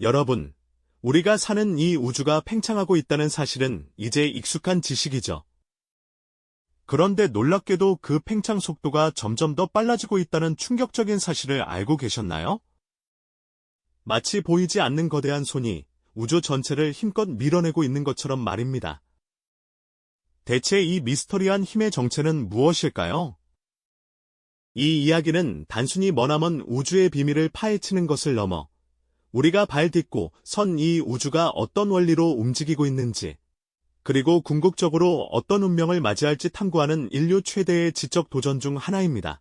여러분, 우리가 사는 이 우주가 팽창하고 있다는 사실은 이제 익숙한 지식이죠. 그런데 놀랍게도 그 팽창 속도가 점점 더 빨라지고 있다는 충격적인 사실을 알고 계셨나요? 마치 보이지 않는 거대한 손이 우주 전체를 힘껏 밀어내고 있는 것처럼 말입니다. 대체 이 미스터리한 힘의 정체는 무엇일까요? 이 이야기는 단순히 머나먼 우주의 비밀을 파헤치는 것을 넘어 우리가 발 딛고 선 이 우주가 어떤 원리로 움직이고 있는지, 그리고 궁극적으로 어떤 운명을 맞이할지 탐구하는 인류 최대의 지적 도전 중 하나입니다.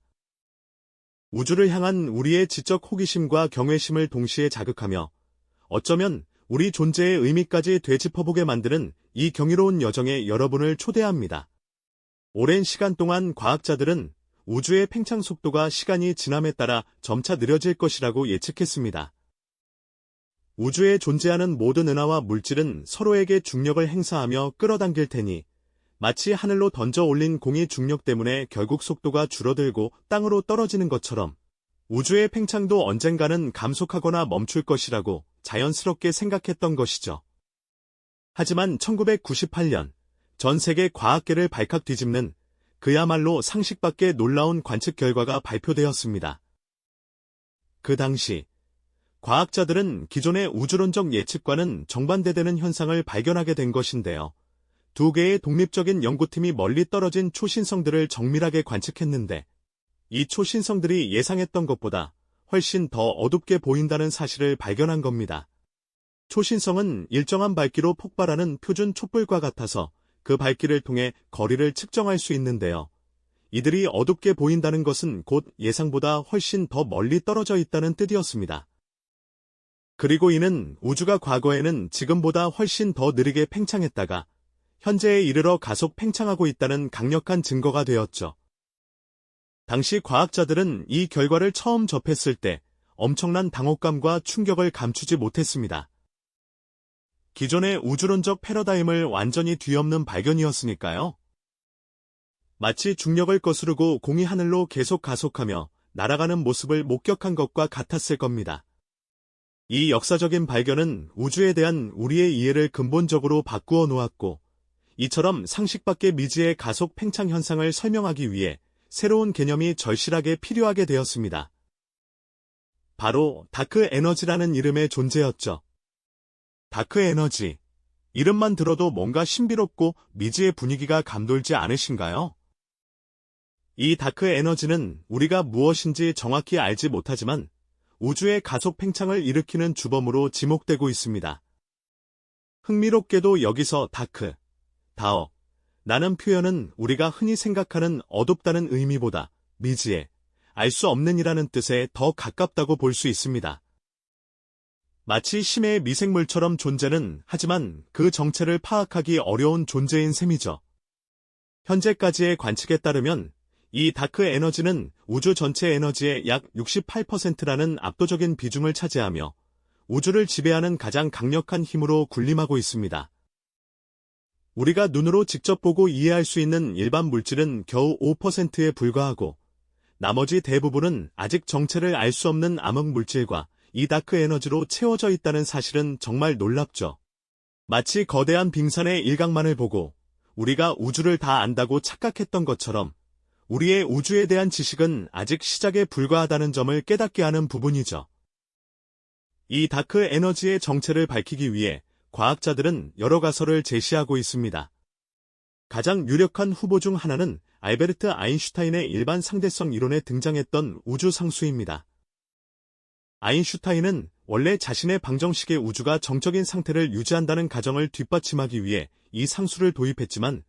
우주를 향한 우리의 지적 호기심과 경외심을 동시에 자극하며 어쩌면 우리 존재의 의미까지 되짚어보게 만드는 이 경이로운 여정에 여러분을 초대합니다. 오랜 시간 동안 과학자들은 우주의 팽창 속도가 시간이 지남에 따라 점차 느려질 것이라고 예측했습니다. 우주에 존재하는 모든 은하와 물질은 서로에게 중력을 행사하며 끌어당길 테니 마치 하늘로 던져 올린 공이 중력 때문에 결국 속도가 줄어들고 땅으로 떨어지는 것처럼 우주의 팽창도 언젠가는 감속하거나 멈출 것이라고 자연스럽게 생각했던 것이죠. 하지만 1998년 전 세계 과학계를 발칵 뒤집는 그야말로 상식 밖의 놀라운 관측 결과가 발표되었습니다. 그 당시 과학자들은 기존의 우주론적 예측과는 정반대되는 현상을 발견하게 된 것인데요. 두 개의 독립적인 연구팀이 멀리 떨어진 초신성들을 정밀하게 관측했는데 이 초신성들이 예상했던 것보다 훨씬 더 어둡게 보인다는 사실을 발견한 겁니다. 초신성은 일정한 밝기로 폭발하는 표준 촛불과 같아서 그 밝기를 통해 거리를 측정할 수 있는데요. 이들이 어둡게 보인다는 것은 곧 예상보다 훨씬 더 멀리 떨어져 있다는 뜻이었습니다. 그리고 이는 우주가 과거에는 지금보다 훨씬 더 느리게 팽창했다가 현재에 이르러 가속 팽창하고 있다는 강력한 증거가 되었죠. 당시 과학자들은 이 결과를 처음 접했을 때 엄청난 당혹감과 충격을 감추지 못했습니다. 기존의 우주론적 패러다임을 완전히 뒤엎는 발견이었으니까요. 마치 중력을 거스르고 공이 하늘로 계속 가속하며 날아가는 모습을 목격한 것과 같았을 겁니다. 이 역사적인 발견은 우주에 대한 우리의 이해를 근본적으로 바꾸어 놓았고, 이처럼 상식 밖의 미지의 가속 팽창 현상을 설명하기 위해 새로운 개념이 절실하게 필요하게 되었습니다. 바로 다크 에너지라는 이름의 존재였죠. 다크 에너지. 이름만 들어도 뭔가 신비롭고 미지의 분위기가 감돌지 않으신가요? 이 다크 에너지는 우리가 무엇인지 정확히 알지 못하지만 우주의 가속 팽창을 일으키는 주범으로 지목되고 있습니다. 흥미롭게도 여기서 다크, 다어, 나는 표현은 우리가 흔히 생각하는 어둡다는 의미보다 미지에, 알수 없는 이라는 뜻에 더 가깝다고 볼 수 있습니다. 마치 심해의 미생물처럼 존재는 하지만 그 정체를 파악하기 어려운 존재인 셈이죠. 현재까지의 관측에 따르면 이 다크 에너지는 우주 전체 에너지의 약 68%라는 압도적인 비중을 차지하며 우주를 지배하는 가장 강력한 힘으로 군림하고 있습니다. 우리가 눈으로 직접 보고 이해할 수 있는 일반 물질은 겨우 5%에 불과하고 나머지 대부분은 아직 정체를 알 수 없는 암흑 물질과 이 다크 에너지로 채워져 있다는 사실은 정말 놀랍죠. 마치 거대한 빙산의 일각만을 보고 우리가 우주를 다 안다고 착각했던 것처럼 우리의 우주에 대한 지식은 아직 시작에 불과하다는 점을 깨닫게 하는 부분이죠. 이 다크 에너지의 정체를 밝히기 위해 과학자들은 여러 가설을 제시하고 있습니다. 가장 유력한 후보 중 하나는 알베르트 아인슈타인의 일반 상대성 이론에 등장했던 우주 상수입니다. 아인슈타인은 원래 자신의 방정식의 우주가 정적인 상태를 유지한다는 가정을 뒷받침하기 위해 이 상수를 도입했지만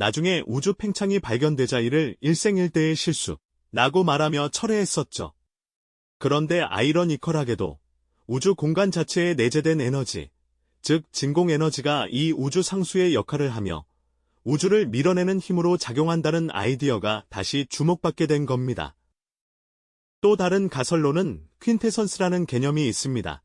나중에 우주 팽창이 발견되자 이를 일생일대의 실수, 라고 말하며 철회했었죠. 그런데 아이러니컬하게도 우주 공간 자체에 내재된 에너지, 즉 진공 에너지가 이 우주 상수의 역할을 하며 우주를 밀어내는 힘으로 작용한다는 아이디어가 다시 주목받게 된 겁니다. 또 다른 가설로는 퀸테선스라는 개념이 있습니다.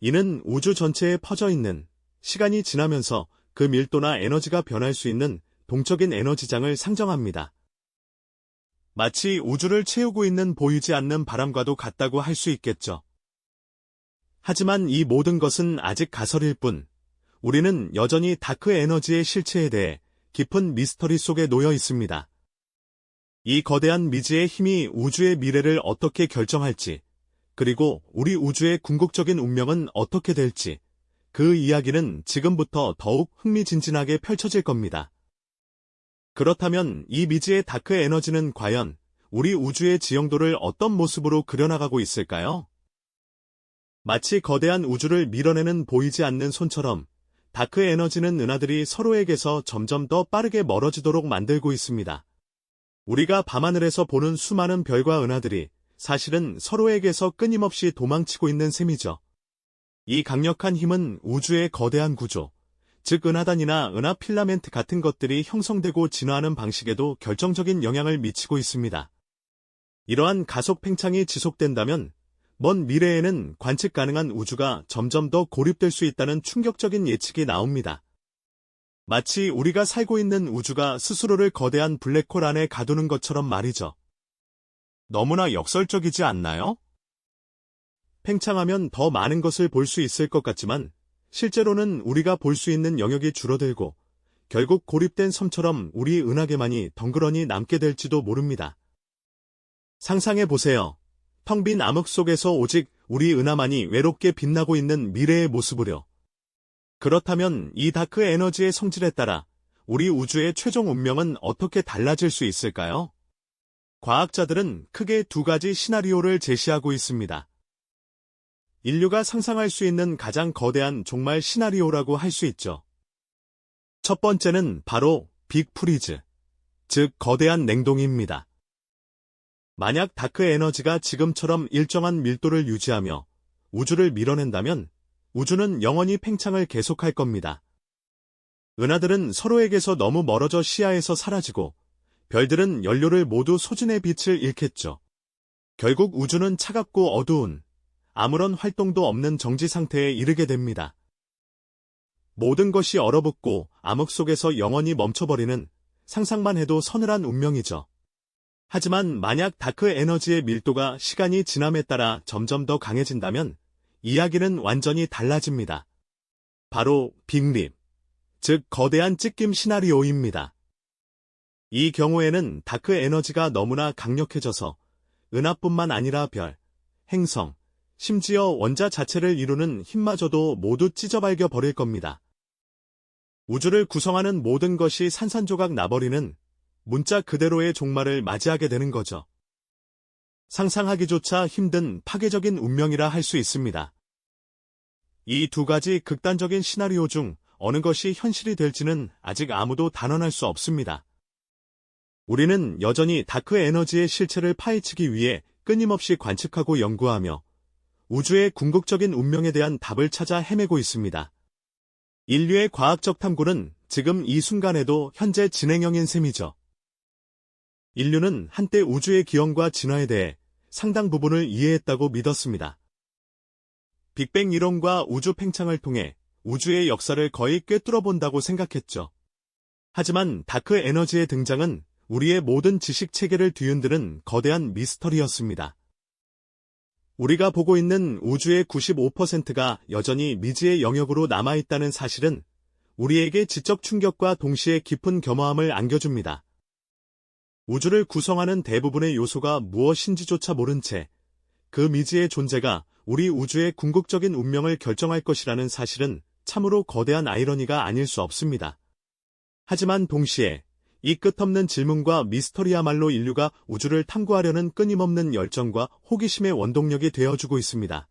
이는 우주 전체에 퍼져 있는 시간이 지나면서 그 밀도나 에너지가 변할 수 있는 동적인 에너지장을 상정합니다. 마치 우주를 채우고 있는 보이지 않는 바람과도 같다고 할 수 있겠죠. 하지만 이 모든 것은 아직 가설일 뿐, 우리는 여전히 다크 에너지의 실체에 대해 깊은 미스터리 속에 놓여 있습니다. 이 거대한 미지의 힘이 우주의 미래를 어떻게 결정할지, 그리고 우리 우주의 궁극적인 운명은 어떻게 될지, 그 이야기는 지금부터 더욱 흥미진진하게 펼쳐질 겁니다. 그렇다면 이 미지의 다크 에너지는 과연 우리 우주의 지형도를 어떤 모습으로 그려나가고 있을까요? 마치 거대한 우주를 밀어내는 보이지 않는 손처럼 다크 에너지는 은하들이 서로에게서 점점 더 빠르게 멀어지도록 만들고 있습니다. 우리가 밤하늘에서 보는 수많은 별과 은하들이 사실은 서로에게서 끊임없이 도망치고 있는 셈이죠. 이 강력한 힘은 우주의 거대한 구조, 즉 은하단이나 은하 필라멘트 같은 것들이 형성되고 진화하는 방식에도 결정적인 영향을 미치고 있습니다. 이러한 가속 팽창이 지속된다면 먼 미래에는 관측 가능한 우주가 점점 더 고립될 수 있다는 충격적인 예측이 나옵니다. 마치 우리가 살고 있는 우주가 스스로를 거대한 블랙홀 안에 가두는 것처럼 말이죠. 너무나 역설적이지 않나요? 팽창하면 더 많은 것을 볼 수 있을 것 같지만 실제로는 우리가 볼 수 있는 영역이 줄어들고 결국 고립된 섬처럼 우리 은하계만이 덩그러니 남게 될지도 모릅니다. 상상해 보세요. 텅 빈 암흑 속에서 오직 우리 은하만이 외롭게 빛나고 있는 미래의 모습으려. 그렇다면 이 다크 에너지의 성질에 따라 우리 우주의 최종 운명은 어떻게 달라질 수 있을까요? 과학자들은 크게 두 가지 시나리오를 제시하고 있습니다. 인류가 상상할 수 있는 가장 거대한 종말 시나리오라고 할 수 있죠. 첫 번째는 바로 빅 프리즈, 즉 거대한 냉동입니다. 만약 다크 에너지가 지금처럼 일정한 밀도를 유지하며 우주를 밀어낸다면 우주는 영원히 팽창을 계속할 겁니다. 은하들은 서로에게서 너무 멀어져 시야에서 사라지고 별들은 연료를 모두 소진의 빛을 잃겠죠. 결국 우주는 차갑고 어두운 아무런 활동도 없는 정지 상태에 이르게 됩니다. 모든 것이 얼어붙고 암흑 속에서 영원히 멈춰버리는 상상만 해도 서늘한 운명이죠. 하지만 만약 다크 에너지의 밀도가 시간이 지남에 따라 점점 더 강해진다면 이야기는 완전히 달라집니다. 바로 빅립, 즉 거대한 찢김 시나리오입니다. 이 경우에는 다크 에너지가 너무나 강력해져서 은하뿐만 아니라 별, 행성, 심지어 원자 자체를 이루는 힘마저도 모두 찢어발겨 버릴 겁니다. 우주를 구성하는 모든 것이 산산조각 나버리는 문자 그대로의 종말을 맞이하게 되는 거죠. 상상하기조차 힘든 파괴적인 운명이라 할 수 있습니다. 이 두 가지 극단적인 시나리오 중 어느 것이 현실이 될지는 아직 아무도 단언할 수 없습니다. 우리는 여전히 다크 에너지의 실체를 파헤치기 위해 끊임없이 관측하고 연구하며 우주의 궁극적인 운명에 대한 답을 찾아 헤매고 있습니다. 인류의 과학적 탐구는 지금 이 순간에도 현재 진행형인 셈이죠. 인류는 한때 우주의 기원과 진화에 대해 상당 부분을 이해했다고 믿었습니다. 빅뱅 이론과 우주 팽창을 통해 우주의 역사를 거의 꿰뚫어 본다고 생각했죠. 하지만 다크 에너지의 등장은 우리의 모든 지식 체계를 뒤흔드는 거대한 미스터리였습니다. 우리가 보고 있는 우주의 95%가 여전히 미지의 영역으로 남아있다는 사실은 우리에게 지적 충격과 동시에 깊은 겸허함을 안겨줍니다. 우주를 구성하는 대부분의 요소가 무엇인지조차 모른 채 그 미지의 존재가 우리 우주의 궁극적인 운명을 결정할 것이라는 사실은 참으로 거대한 아이러니가 아닐 수 없습니다. 하지만 동시에 이 끝없는 질문과 미스터리야말로 인류가 우주를 탐구하려는 끊임없는 열정과 호기심의 원동력이 되어주고 있습니다.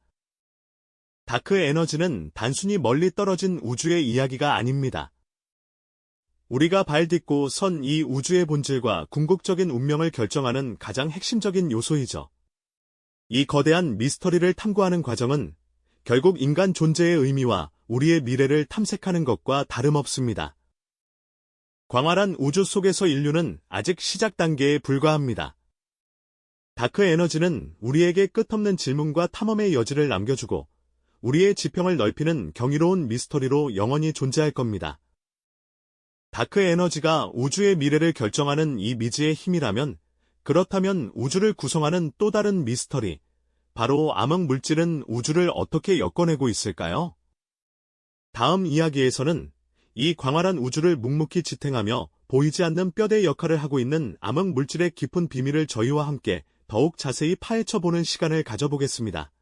다크 에너지는 단순히 멀리 떨어진 우주의 이야기가 아닙니다. 우리가 발 딛고 선 이 우주의 본질과 궁극적인 운명을 결정하는 가장 핵심적인 요소이죠. 이 거대한 미스터리를 탐구하는 과정은 결국 인간 존재의 의미와 우리의 미래를 탐색하는 것과 다름없습니다. 광활한 우주 속에서 인류는 아직 시작 단계에 불과합니다. 다크 에너지는 우리에게 끝없는 질문과 탐험의 여지를 남겨주고 우리의 지평을 넓히는 경이로운 미스터리로 영원히 존재할 겁니다. 다크 에너지가 우주의 미래를 결정하는 이 미지의 힘이라면 그렇다면 우주를 구성하는 또 다른 미스터리, 바로 암흑 물질은 우주를 어떻게 엮어내고 있을까요? 다음 이야기에서는 이 광활한 우주를 묵묵히 지탱하며 보이지 않는 뼈대 역할을 하고 있는 암흑 물질의 깊은 비밀을 저희와 함께 더욱 자세히 파헤쳐보는 시간을 가져보겠습니다.